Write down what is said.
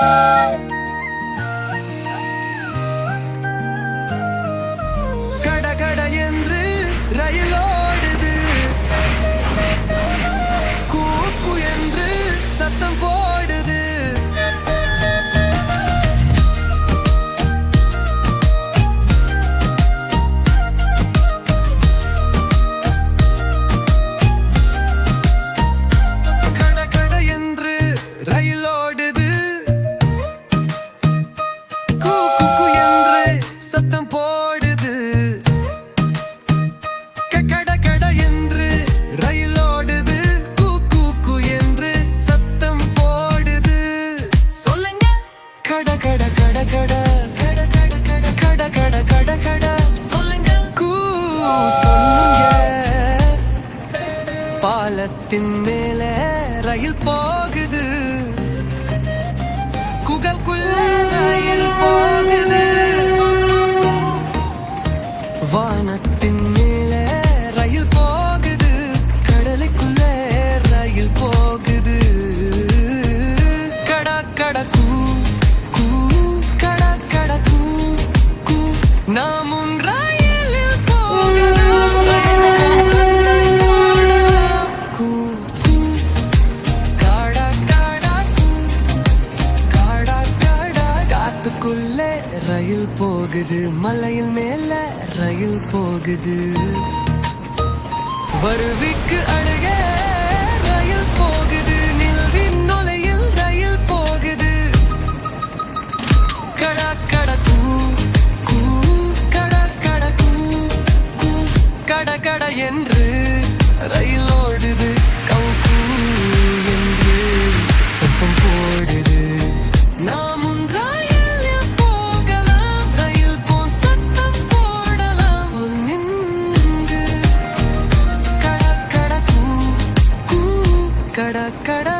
Tchau! பாலத்தின் மேலே ரயில் போகுது. குகல்குள்ள ரயில் போகுது. வானத்தின் மேல ரயில் போகுது. கடலுக்குள்ள ரயில் போகுது. கட கட கூ கூ கட கட கூ கூ. நாம் மலைக்குள்ள ரயில் போகுது மலையில் மேல ரயில் போகுது. வருவிக்கு அழுக ரயில் போகுது நிலவின் நுழையில் ரயில் போகுது. கடாக்க கடக்கட